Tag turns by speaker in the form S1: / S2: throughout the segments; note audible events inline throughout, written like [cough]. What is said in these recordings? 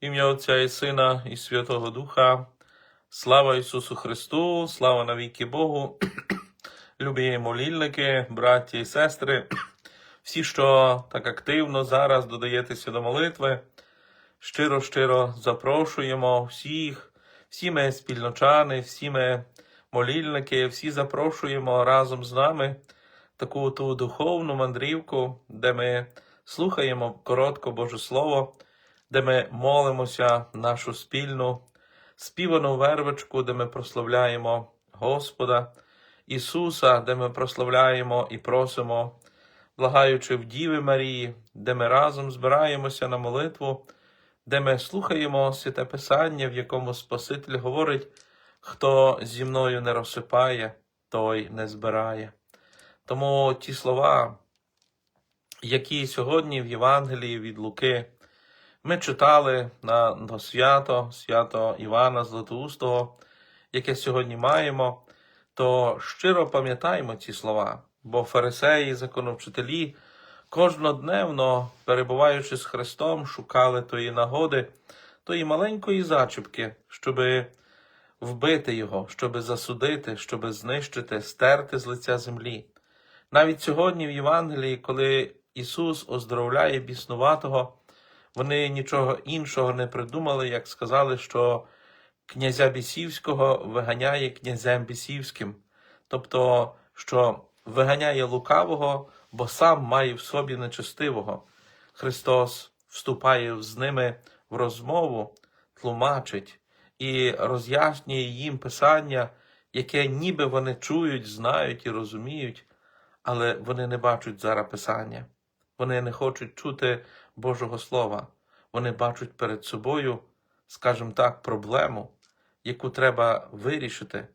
S1: Ім'я Отця і Сина, і Святого Духа. Слава Ісусу Христу, слава навіки Богу, [clears throat] любі молільники, браті і сестри, [clears throat] всі, що так активно зараз додаєтеся до молитви, щиро-щиро запрошуємо всіх, всі ми спільночани, всі ми молільники, всі запрошуємо разом з нами таку ту духовну мандрівку, де ми слухаємо коротко Боже Слово, де ми молимося нашу спільну співану вервичку, де ми прославляємо Господа Ісуса, де ми прославляємо і просимо, благаючи в Діви Марії, де ми разом збираємося на молитву, де ми слухаємо святе Писання, в якому Спаситель говорить, хто зі мною не розсипає, той не збирає. Тому ті слова, які сьогодні в Євангелії від Луки ми читали на, свято, свято Івана Златоустого, яке сьогодні маємо, то щиро пам'ятаємо ці слова, бо фарисеї, законовчителі, кожнодневно, перебуваючи з Христом, шукали тої нагоди, тої маленької зачіпки, щоби вбити його, щоби засудити, щоби знищити, стерти з лиця землі. Навіть сьогодні в Євангелії, коли Ісус оздоровляє біснуватого, вони нічого іншого не придумали, як сказали, що князя Бісівського виганяє князем Бісівським, тобто, що виганяє лукавого, бо сам має в собі нечестивого. Христос вступає з ними в розмову, тлумачить і роз'яснює їм Писання, яке ніби вони чують, знають і розуміють, але вони не бачать зараз Писання. Вони не хочуть чути Божого Слова. Вони бачать перед собою, скажімо так, проблему, яку треба вирішити.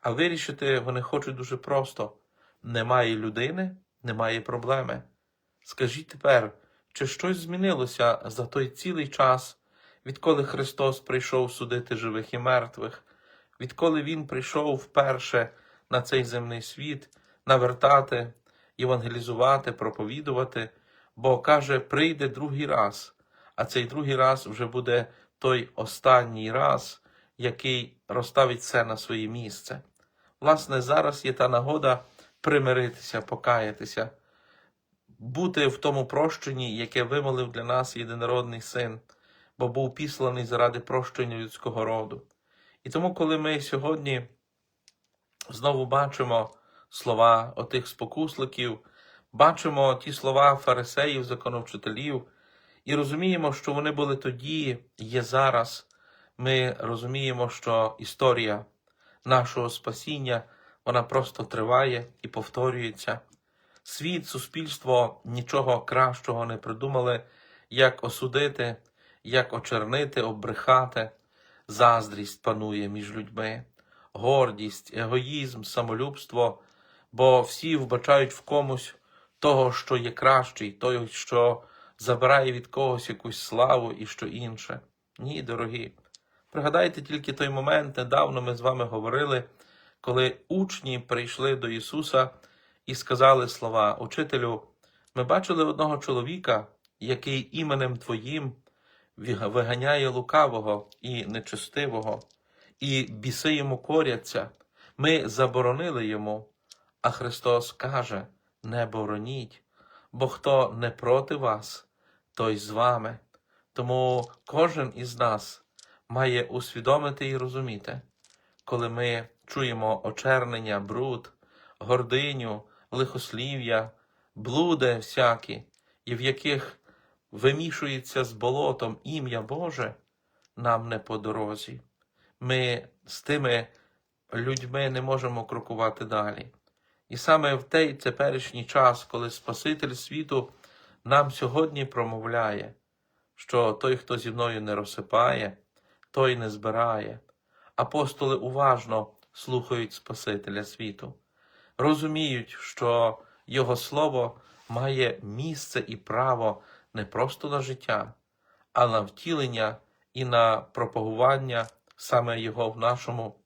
S1: А вирішити вони хочуть дуже просто: немає людини, немає проблеми. Скажіть тепер, чи щось змінилося за той цілий час, відколи Христос прийшов судити живих і мертвих, відколи Він прийшов вперше на цей земний світ, навертати, євангелізувати, проповідувати, бо каже, прийде другий раз, а цей другий раз вже буде той останній раз, який розставить все на своє місце. Власне, зараз є та нагода примиритися, покаятися, бути в тому прощенні, яке вимолив для нас єдинородний син, бо був післаний заради прощення людського роду. І тому, коли ми сьогодні знову бачимо слова отих спокусликів, бачимо ті слова фарисеїв, законовчителів, і розуміємо, що вони були тоді, є зараз. Ми розуміємо, що історія нашого спасіння вона просто триває і повторюється. Світ, суспільство нічого кращого не придумали, як осудити, як очернити, обрехати. Заздрість панує між людьми, гордість, егоїзм, самолюбство, бо всі вбачають в комусь того, що є кращий, той, що забирає від когось якусь славу і що інше. Ні, дорогі. Пригадайте тільки той момент, недавно ми з вами говорили, коли учні прийшли до Ісуса і сказали слова: Учителю, ми бачили одного чоловіка, який іменем Твоїм виганяє лукавого і нечестивого, і біси йому коряться. Ми заборонили йому. А Христос каже: не бороніть, бо хто не проти вас, той з вами. Тому кожен із нас має усвідомити і розуміти, коли ми чуємо очернення, бруд, гординю, лихослів'я, блуди всякі, і в яких вимішується з болотом ім'я Боже, нам не по дорозі. Ми з тими людьми не можемо крокувати далі. І саме в той теперішній час, коли Спаситель світу нам сьогодні промовляє, що той, хто зі мною не розсипає, той не збирає. Апостоли уважно слухають Спасителя світу, розуміють, що Його Слово має місце і право не просто на життя, а на втілення і на пропагування саме Його в нашому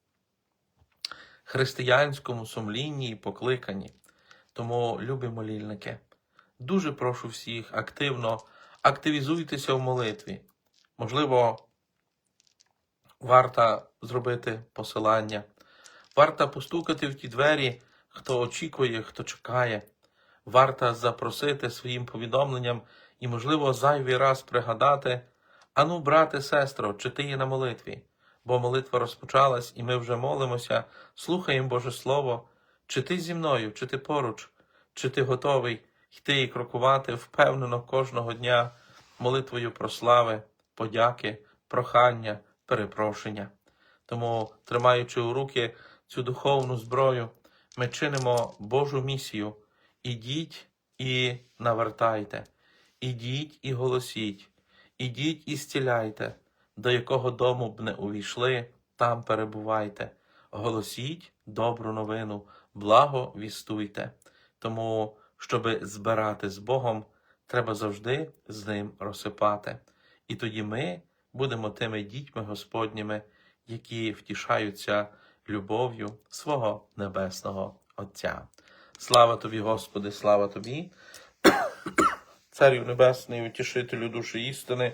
S1: християнському сумлінні і покликанні. Тому, любі молільники, дуже прошу всіх активно активізуйтеся в молитві. Можливо, варто зробити посилання, варто постукати в ті двері, хто очікує, хто чекає. Варто запросити своїм повідомленням і, можливо, зайвий раз пригадати: Ану, брате, сестро, чи ти є на молитві? Бо молитва розпочалась, і ми вже молимося, слухаємо Боже Слово. Чи ти зі мною, чи ти поруч, чи ти готовий йти і крокувати впевнено кожного дня молитвою про слави, подяки, прохання, перепрошення. Тому, тримаючи у руки цю духовну зброю, ми чинимо Божу місію. Ідіть і навертайте, ідіть і голосіть, ідіть і зціляйте, до якого дому б не увійшли, там перебувайте. Голосіть добру новину, благо вістуйте. Тому, щоби збирати з Богом, треба завжди з ним розсипати. І тоді ми будемо тими дітьми Господніми, які втішаються любов'ю свого небесного Отця. Слава тобі, Господи, слава тобі, [coughs] Царю Небесний, утішителю душі істини,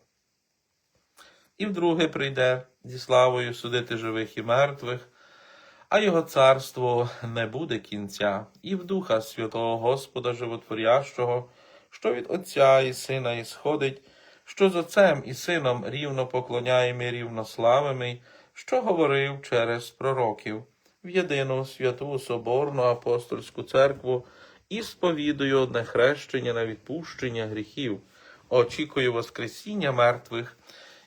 S1: І вдруге прийде зі славою судити живих і мертвих, а його царство не буде кінця, і в Духа Святого Господа Животворящого, що від Отця і Сина ісходить, що з Отцем і Сином рівно поклоняємо і рівно славимо, що говорив через пророків, в єдину святу Соборну апостольську церкву і сповідую одне хрещення на відпущення гріхів, очікую Воскресіння мертвих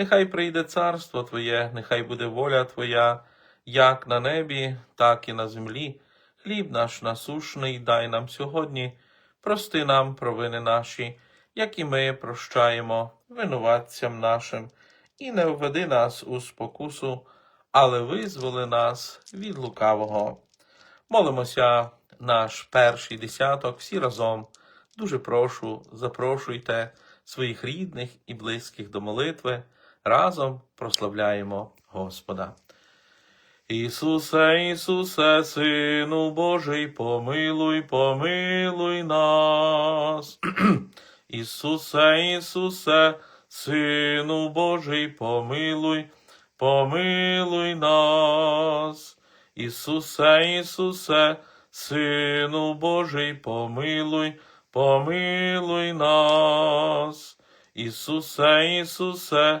S1: нехай прийде царство Твоє, нехай буде воля Твоя, як на небі, так і на землі. Хліб наш насушний дай нам сьогодні, прости нам провини наші, як і ми прощаємо винуватцям нашим, і не введи нас у спокусу, але визволи нас від лукавого. Молимося наш перший десяток всі разом. Дуже прошу, запрошуйте своїх рідних і близьких до молитви. Разом прославляємо Господа. [clears throat] Ісусе, Ісусе, Сину Божий, помилуй, помилуй нас. Ісусе, Ісусе, Сину Божий, помилуй, помилуй нас. Ісусе, Ісусе, Сину Божий, помилуй, помилуй нас. Ісусе, Ісусе,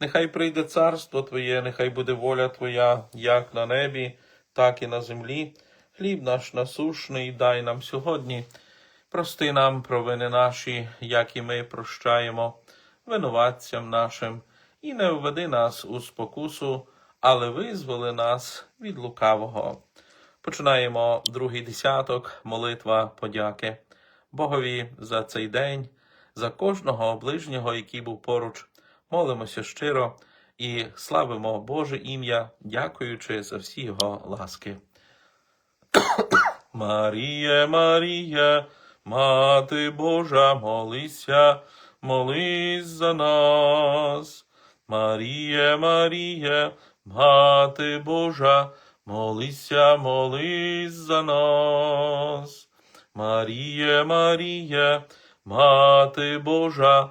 S1: нехай прийде царство Твоє, нехай буде воля Твоя, як на небі, так і на землі. Хліб наш насушний дай нам сьогодні. Прости нам провини наші, як і ми прощаємо винуватцям нашим, і не введи нас у спокусу, але визволи нас від лукавого. Починаємо другий десяток, молитва подяки Богові за цей день, за кожного ближнього, який був поруч. Молимося щиро і славимо Боже ім'я, дякуючи за всі його ласки. [coughs] Маріє, Маріє, Мати Божа, молися, молись за нас. Маріє, Маріє, Мати Божа, молися, молись за нас. Маріє, Маріє, Мати Божа,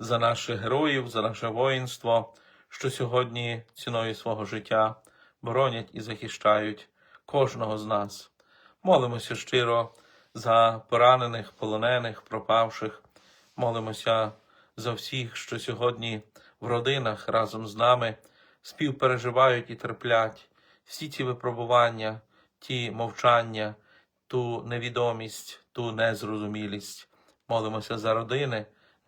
S1: за наших героїв, за наше воїнство, що сьогодні ціною свого життя боронять і захищають кожного з нас. Молимося щиро за поранених, полонених, пропавших. Молимося за всіх, що сьогодні в родинах разом з нами співпереживають і терплять всі ці випробування, ті мовчання, ту невідомість, ту незрозумілість. Молимося за родини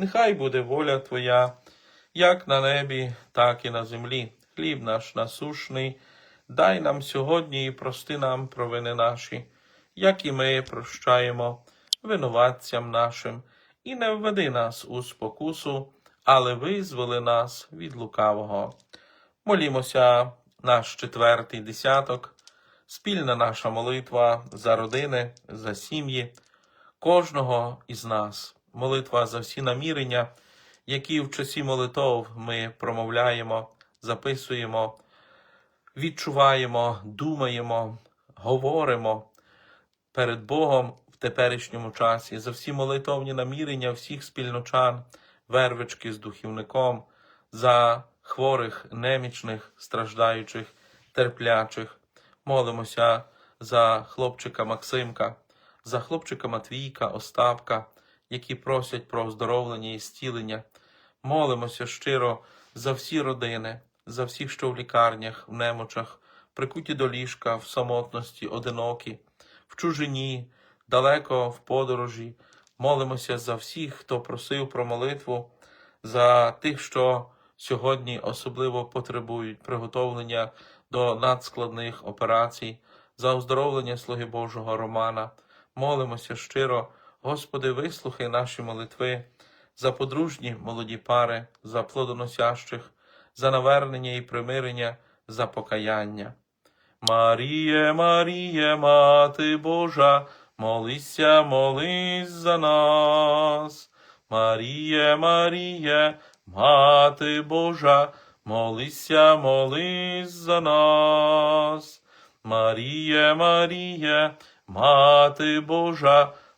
S1: нехай буде воля Твоя, як на небі, так і на землі. Хліб наш насушний, дай нам сьогодні і прости нам провини наші, як і ми прощаємо винуватцям нашим, і не введи нас у спокусу, але визволи нас від лукавого. Молімося наш четвертий десяток, спільна наша молитва за родини, за сім'ї, кожного із нас, молитва за всі намірення, які в часі молитов ми промовляємо, записуємо, відчуваємо, думаємо, говоримо перед Богом в теперішньому часі, за всі молитовні намірення всіх спільночан, вервички з духівником, за хворих, немічних, страждаючих, терплячих. Молимося за хлопчика Максимка, за хлопчика Матвійка, Остапка, які просять про оздоровлення і зцілення. Молимося щиро за всі родини, за всіх, що в лікарнях, в немочах, прикуті до ліжка, в самотності, одинокі, в чужині, далеко в подорожі. Молимося за всіх, хто просив про молитву, за тих, що сьогодні особливо потребують приготовлення до надскладних операцій, за оздоровлення слуги Божого Романа. Молимося щиро, Господи, вислухай наші молитви, за подружні молоді пари, за плодоносящих, за навернення і примирення, за покаяння. Маріє, Маріє, Мати Божа, молися, молись за нас. Маріє, Маріє, Мати Божа, молися, молись за нас. Маріє, Маріє, Мати Божа,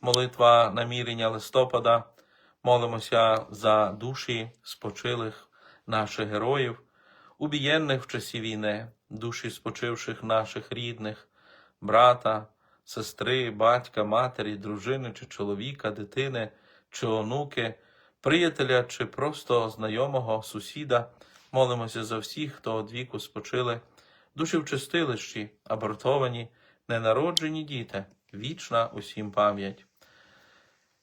S1: молитва намірення листопада, молимося за душі спочилих наших героїв, убієнних в часі війни, душі спочивших наших рідних, брата, сестри, батька, матері, дружини чи чоловіка, дитини чи онуки, приятеля чи просто знайомого, сусіда. Молимося за всіх, хто од віку спочили, душі в чистилищі, абортовані, ненароджені діти, вічна усім пам'ять.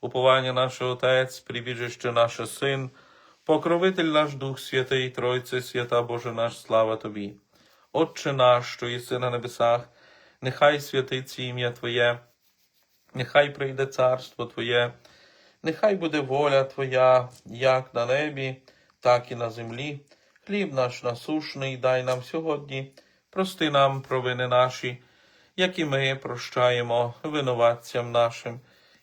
S1: Уповання наше Отець, прибіжище наше Син, покровитель наш Дух Святий, Тройце, свята Боже наш, слава Тобі. Отче наш, що єси на небесах, нехай святиться ім'я Твоє, нехай прийде царство Твоє, нехай буде воля Твоя, як на небі, так і на землі. Хліб наш насушний дай нам сьогодні, прости нам провини наші, як і ми прощаємо винуватцям нашим,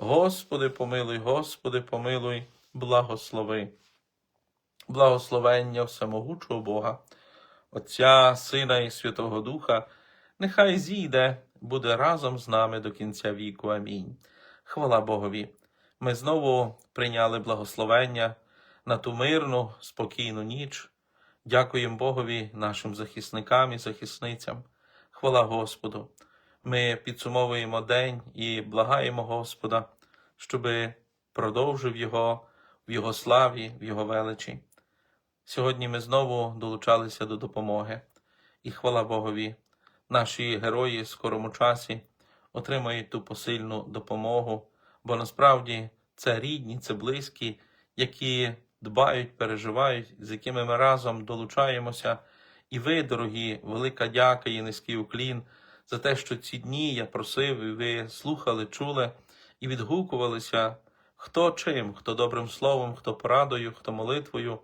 S1: Господи, помилуй, Господи, помилуй, благослови. Благословення всемогучого Бога, Отця, Сина і Святого Духа, нехай зійде, буде разом з нами до кінця віку. Амінь. Хвала Богові. Ми знову прийняли благословення на ту мирну, спокійну ніч. Дякуємо Богові, нашим захисникам і захисницям. Хвала Господу. Ми підсумовуємо день і благаємо Господа, щоби продовжив його в Його славі, в Його величі. Сьогодні ми знову долучалися до допомоги, і хвала Богові, наші герої в скорому часі отримають ту посильну допомогу, бо насправді це рідні, це близькі, які дбають, переживають, з якими ми разом долучаємося. І ви, дорогі, велика дяка і низький уклін за те, що ці дні я просив, і ви слухали, чули і відгукувалися, хто чим, хто добрим словом, хто порадою, хто молитвою,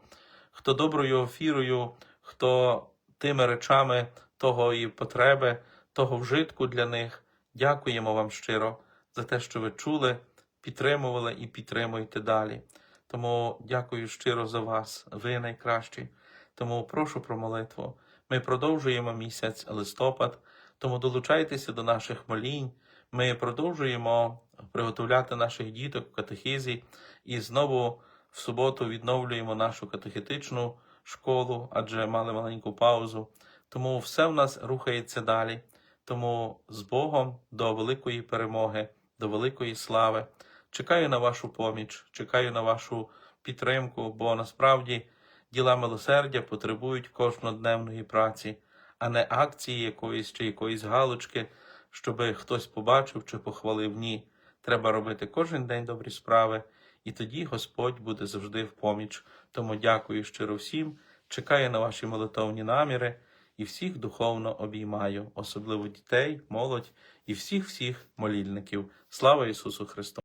S1: хто доброю офірою, хто тими речами того і потреби, того вжитку для них. Дякуємо вам щиро за те, що ви чули, підтримували і підтримуєте далі. Тому дякую щиро за вас. Ви найкращі. Тому прошу про молитву. Ми продовжуємо місяць листопад, тому долучайтеся до наших молінь. Ми продовжуємо приготовляти наших діток в катехизі і знову в суботу відновлюємо нашу катехетичну школу, адже мали маленьку паузу. Тому все в нас рухається далі. Тому з Богом до великої перемоги, до великої слави. Чекаю на вашу поміч, чекаю на вашу підтримку, бо насправді діла милосердя потребують кожнодневної праці, а не акції якоїсь чи якоїсь галочки, щоби хтось побачив чи похвалив. Ні. Треба робити кожен день добрі справи, і тоді Господь буде завжди в поміч. Тому дякую щиро всім, чекаю на ваші молитовні наміри і всіх духовно обіймаю, особливо дітей, молодь і всіх всіх молільників. Слава Ісусу Христу!